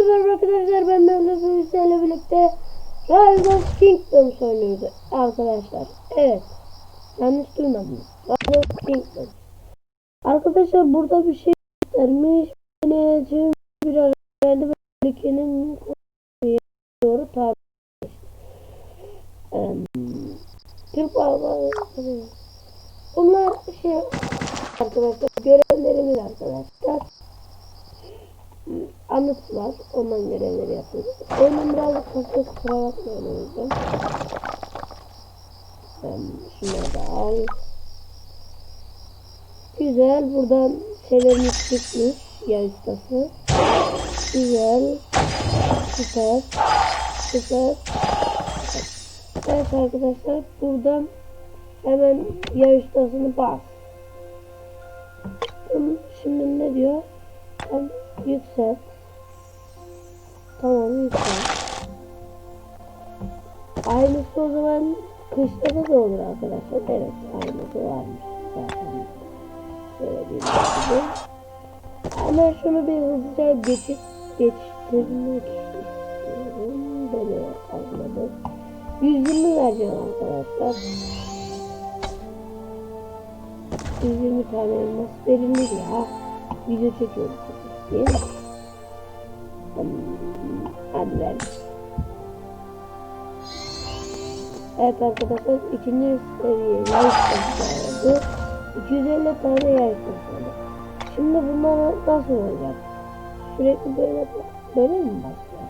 Hepinize merhaba arkadaşlar ben Mehmet Hüseyin'le birlikte Rise of Kingdoms oynuyoruz arkadaşlar. Evet. Yanlış duymadınız. Rise of Kingdoms. Arkadaşlar burada bir şey göstermiş. Deneyeceğim biraz verdi ve ülkenin doğru tabi. Um, Türk Bayrağı Bunlar şey arkadaşlar görevlerimiz arkadaşlar anıt var. Ondan görevleri yapıyoruz. Oyunun birazcık kasıyor kusura bakmayın o yüzden. Ben şunları da al. Güzel. Buradan şeylerimiz çıkmış. Yer ustası. Güzel. Süper. Süper. Evet arkadaşlar buradan hemen yer ustasını bas. Şimdi ne diyor? Tam Aynısı o zaman kışlarda da olur arkadaşlar. Evet aynısı varmış zaten. Şöyle bir gibi. Ama şunu bir hızlıca geçip geçtirmek istiyorum. Böyle almadım. 120 vereceğim arkadaşlar. 120 tane elmas verilir ya. Video çekiyoruz. Değil mi? Hmm, Hadi ver. Evet arkadaşlar ikinci seviye yay oldu. 250 tane yay oldu. Şimdi bunlar nasıl olacak? Sürekli böyle böyle mi başlıyor?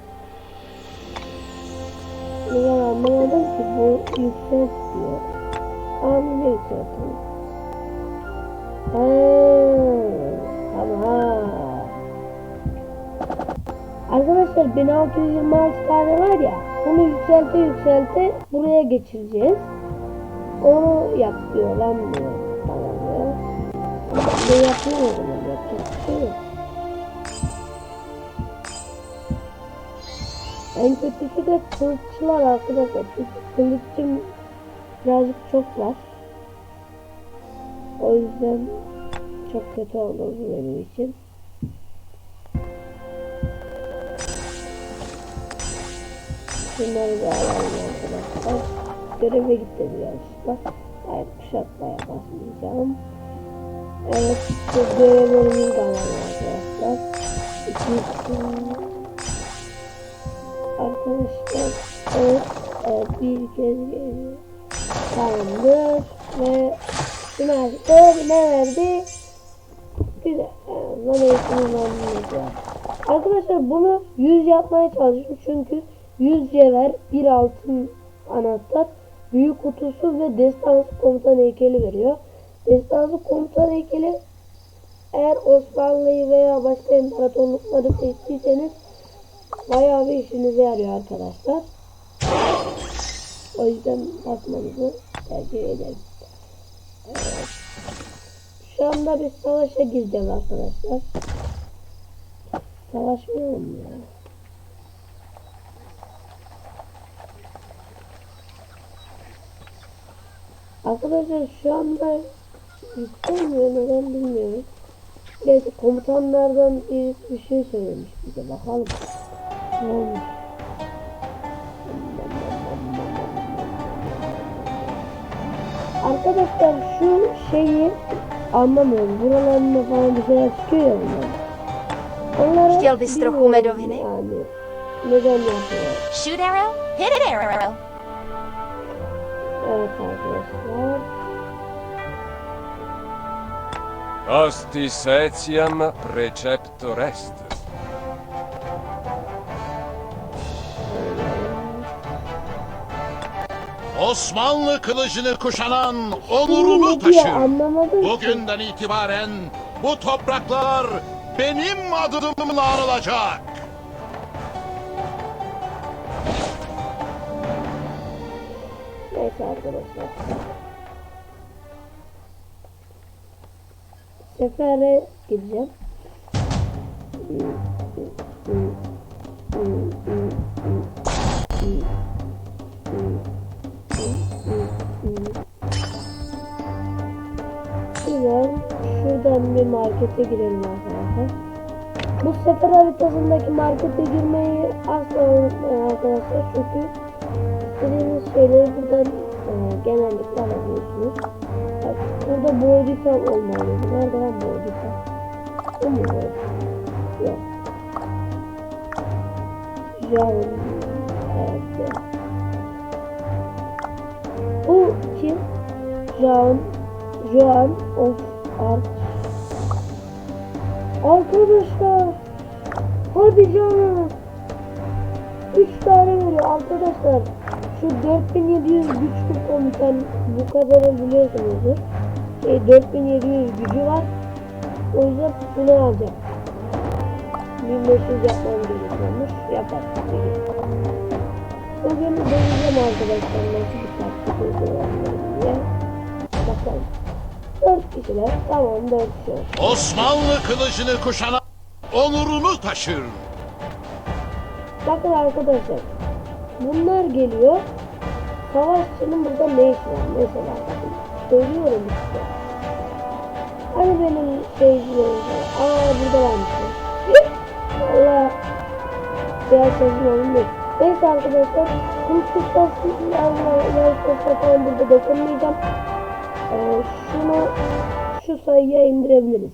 Ben anlamadım ki bu yükselt diyor. Anne yükseltelim. Tamam. Arkadaşlar 1626 tane var ya bunu yükselte yükselte buraya geçireceğiz. Onu yap diyor lan diyor. Ne yapıyor o zaman. En kötüsü de kılıççılar arkadaşlar. Çünkü kılıççım birazcık çok var. O yüzden çok kötü olur bu benim için. Şunları da alalım arkadaşlar. Göreve gitti birazcık. Hayır kuşatmaya basmayacağım. Evet bu görevlerimizi de alalım arkadaşlar. İkinci Arkadaşlar evet, evet bir kez geliyor. Tamamdır ve şunu açtı ne verdi? Güzel. Eğitimini anlayacağım. Arkadaşlar bunu 100 yapmaya çalışıyorum çünkü 100 cevher, bir altın anahtar, büyük kutusu ve destansı komutan heykeli veriyor. Destansı komutan heykeli eğer Osmanlı'yı veya başka imparatorlukları seçtiyseniz bayağı bir işinize yarıyor arkadaşlar. O yüzden bakmanızı tercih ederim. Evet. Şu anda bir savaşa gireceğiz arkadaşlar. Savaşmayalım ya. Arkadaşlar şu anda yükselmiyor neden bilmiyorum. Neyse komutanlardan birisi bir şey söylemiş bize bakalım. Ne olmuş? Arkadaşlar şu şeyi anlamıyorum. Buralarında falan bir şeyler çıkıyor ya bunlar. Onları Chtěl bys trochu bilmiyorum medoviny? Yani. Neden yapıyor? Shoot arrow, hit it arrow. Evet arkadaşlar. Ostis etiam preceptor est. Osmanlı kılıcını kuşanan onurunu taşır. anlamadım. Bugünden itibaren bu topraklar benim adımla anılacak. Neyse arkadaşlar. Sefere gideceğim. Güzel. Şuradan bir markete girelim arkadaşlar. Bu sefer haritasındaki markete girmeyi asla unutmayın arkadaşlar. Çünkü e, genellikle alabiliyorsunuz. Bak, burada boğdikal olmalı. Nerede lan mu bu? Yok. John. Evet. Bu kim? John. John of Arc. Arkadaşlar. Hadi canım. 3 tane veriyor arkadaşlar. Şu 4700 güçlü komutan bu kadarı biliyorsunuzdur. Şey 4700 gücü var. O yüzden bunu alacağım. 1500 yapmam gerekiyormuş. Yapar. Bugün deneyeceğim arkadaşlar nasıl bir taktik uygulanıyor diye. Bakalım. 4 kişiler. Tamam 4 kişi. Osmanlı kılıcını kuşanan onurunu taşır. Bakın arkadaşlar. Bunlar geliyor. Savaşçının burada ne işi var? Mesela bakın. Söylüyorum işte. Hani benim seyircilerim var. Aa burada varmış. Allah. Sözüm olun değil. Neyse arkadaşlar. Kılıç kutlasın. Yarış kutlasın burada dokunmayacağım. Ee, şunu şu sayıya indirebiliriz.